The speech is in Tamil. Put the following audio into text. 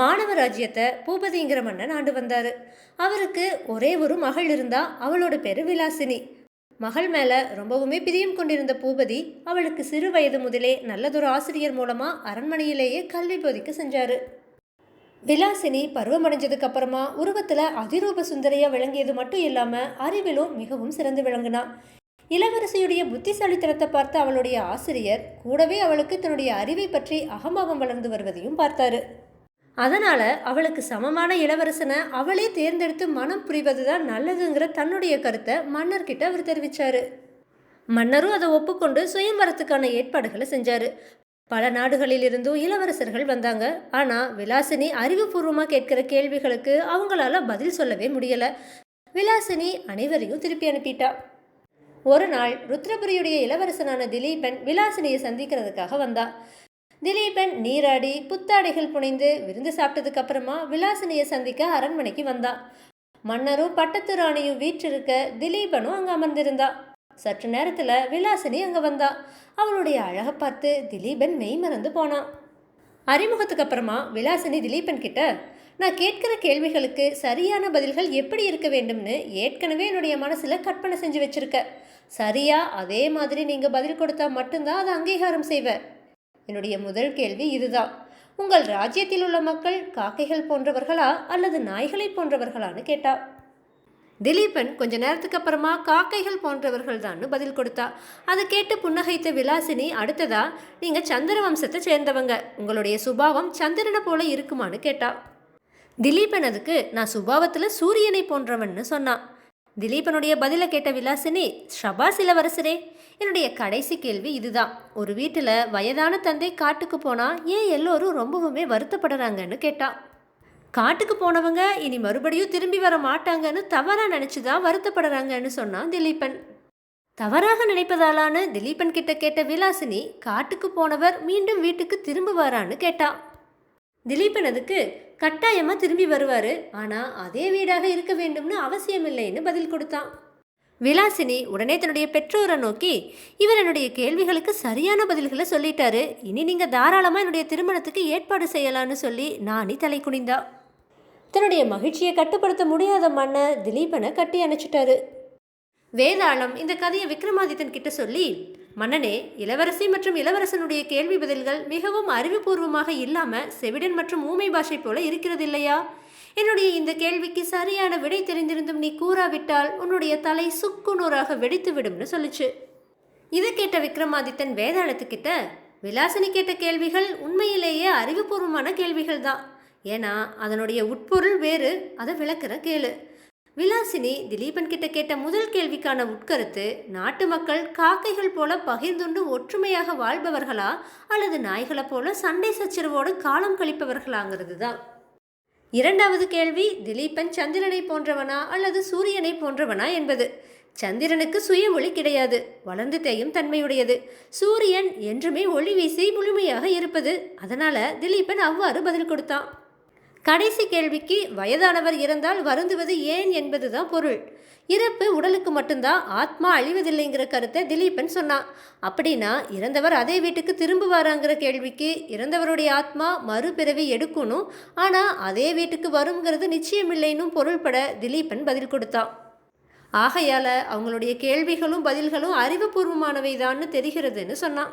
மாணவ ராஜ்யத்தை பூபதிங்கிற மன்னன் ஆண்டு வந்தார். அவருக்கு ஒரே ஒரு மகள் இருந்தா அவளோட பேரு விலாசினி. மகள் மேல ரொம்பவுமே பிரியம் கொண்டிருந்த பூபதி அவளுக்கு சிறு வயது முதலே நல்லதொரு ஆசிரியர் மூலமா அரண்மனையிலேயே கல்வி போதிக்க செஞ்சாரு. விலாசினி பருவமடைஞ்சதுக்கு அப்புறமா உருவத்துல அதிரூப சுந்தரியா விளங்கியது மட்டும் இல்லாம அறிவிலும் மிகவும் சிறந்து விளங்கினா. இளவரசியுடைய புத்திசாலித்தனத்தை பார்த்த அவளுடைய ஆசிரியர் கூடவே அவளுக்கு தன்னுடைய அறிவை பற்றி அகம்பாவம் வளர்ந்து வருவதையும் பார்த்தாரு. அதனால் அவளுக்கு சமமான இளவரசனை அவளே தேர்ந்தெடுத்து மனம் புரிவது தான் நல்லதுங்கிற தன்னுடைய கருத்தை மன்னர்கிட்ட அவர் தெரிவித்தார் மன்னரும் அதை ஒப்புக்கொண்டு சுயம்வரத்துக்கான ஏற்பாடுகளை செஞ்சார். பல நாடுகளிலிருந்தும் இளவரசர்கள் வந்தாங்க. ஆனால் விலாசினி அறிவுபூர்வமாக கேட்கிற கேள்விகளுக்கு அவங்களால பதில் சொல்லவே முடியலை. விலாசினி அனைவரையும் திருப்பி அனுப்பிட்டா. ஒரு நாள் ருத்ரபுரியுடைய இளவரசனான திலீபன் விலாசினியை சந்திக்கிறதுக்காக வந்தா. திலீபன் நீராடி புத்தாடைகள் புனைந்து விருந்து சாப்பிட்டதுக்கு அப்புறமா விலாசினியை சந்திக்க அரண்மனைக்கு வந்தா. மன்னரும் பட்டத்து ராணியும் வீற்றிருக்க திலீபனும் அங்கே அமர்ந்திருந்தா. சற்று நேரத்தில் விலாசினி அங்கே வந்தா. அவளுடைய அழகை பார்த்து திலீபன் மெய்மறந்து போனான் அறிமுகத்துக்கு அப்புறமா விலாசினி திலீபன் கிட்ட நான் கேட்கிற கேள்விகளுக்கு சரியான பதில்கள் எப்படி இருக்க வேண்டும்னு ஏற்கனவே என்னுடைய மனசில் கற்பனை செஞ்சு வச்சுருக்க. சரியா அதே மாதிரி நீங்கள் பதில் கொடுத்தா மட்டும்தான் அதை அங்கீகாரம் செய்வேன் என்னுடைய முதல் கேள்வி இதுதான். உங்கள் ராஜ்யத்தில் உள்ள மக்கள் காக்கைகள் போன்றவர்களா அல்லது நாய்களை போன்றவர்களான்னு கேட்டா. திலீபன் கொஞ்ச நேரத்துக்கு அப்புறமா காக்கைகள் போன்றவர்கள் தான்னு பதில் கொடுத்தா. அதை கேட்டு புன்னகைத்த விலாசினி அடுத்ததா நீங்க சந்திர வம்சத்தை சேர்ந்தவங்க. உங்களுடைய சுபாவம் சந்திரனை போல இருக்குமான்னு கேட்டா. திலீபன் அதுக்கு நான் சுபாவத்துல சூரியனை போன்றவன்னு சொன்னான். திலீபனுடைய பதிலை கேட்ட விலாசினி ஷபாஸ் இளவரசரே என்னுடைய கடைசி கேள்வி இதுதான். ஒரு வீட்டில் வயதான தந்தை காட்டுக்கு போனா ஏன் எல்லோரும் ரொம்பவுமே வருத்தப்படுறாங்கன்னு கேட்டான் காட்டுக்கு போனவங்க இனி மறுபடியும் திரும்பி வர மாட்டாங்கன்னு தவறாக நினச்சிதான் வருத்தப்படுறாங்கன்னு சொன்னான் திலீபன். தவறாக நினைப்பதாலான திலீபன் கிட்ட கேட்ட விலாசினி காட்டுக்கு போனவர் மீண்டும் வீட்டுக்கு திரும்புவாரான்னு கேட்டா திலீபன் அதுக்கு கட்டாயமாக திரும்பி வருவார். ஆனால் அதே வீடாக இருக்க வேண்டும்னு அவசியம் இல்லைன்னு பதில் கொடுத்தான். விலாசினி உடனே தன்னுடைய பெற்றோரை நோக்கி இவர் என்னுடைய கேள்விகளுக்கு சரியான பதில்களை சொல்லிட்டாரு. இனி நீங்கள் தாராளமாக என்னுடைய திருமணத்துக்கு ஏற்பாடு செய்யலான்னு சொல்லி நானி தலை குனிந்தா. தன்னுடைய மகிழ்ச்சியை கட்டுப்படுத்த முடியாத மன்ன திலீபனை கட்டி அணைச்சிட்டாரு. வேதாளம் இந்த கதையை விக்ரமாதித்தன் கிட்ட சொல்லி மன்னனே இளவரசி மற்றும் இளவரசனுடைய கேள்வி பதில்கள் மிகவும் அறிவுபூர்வமாக இல்லாம செவிடன் மற்றும் ஊமை பாஷை போல இருக்கிறது இல்லையா என்னுடைய இந்த கேள்விக்கு சரியான விடை தெரிந்திருந்தும் நீ கூறாவிட்டால் உன்னுடைய தலை சுக்குநூறாக வெடித்து விடும்னு சொல்லுச்சு. இதை கேட்ட விக்ரமாதித்தன் வேதாளத்துக்கிட்ட விலாசினி கேட்ட கேள்விகள் உண்மையிலேயே அறிவுபூர்வமான கேள்விகள் தான். ஏன்னா அதனுடைய உட்பொருள் வேறு அதை விளக்குற கேளு. விலாசினி திலீபன் கிட்ட கேட்ட முதல் கேள்விக்கான உட்கருத்து நாட்டு மக்கள் காக்கைகள் போல பகிர்ந்துண்டு ஒற்றுமையாக வாழ்பவர்களா அல்லது நாய்களை போல சண்டை சச்சரவோடு காலம் கழிப்பவர்களாங்கிறது தான் இரண்டாவது கேள்வி திலீபன் சந்திரனை போன்றவனா அல்லது சூரியனை போன்றவனா என்பது. சந்திரனுக்கு சுய ஒளி கிடையாது வளர்ந்து தேயும் தன்மையுடையது. சூரியன் என்றுமே ஒளி வீசி முழுமையாக இருப்பது அதனால திலீபன் அவ்வாறு பதில் கொடுத்தான். கடைசி கேள்விக்கு வயதானவர் இறந்தால் வருந்துவது ஏன் என்பதுதான் பொருள். இறப்பு உடலுக்கு மட்டும்தான் ஆத்மா அழிவதில்லைங்கிற கருத்தை திலீபன் சொன்னான். அப்படின்னா இறந்தவர் அதே வீட்டுக்கு திரும்புவாராங்கிற கேள்விக்கு இறந்தவருடைய ஆத்மா மறுபிறவி எடுக்கணும் ஆனால் அதே வீட்டுக்கு வருங்கிறது நிச்சயமில்லைன்னு பொருள்பட திலீபன் பதில் கொடுத்தான். ஆகையால் அவங்களுடைய கேள்விகளும் பதில்களும் அறிவுபூர்வமானவை தான்னு தெரிகிறதுன்னு சொன்னான்.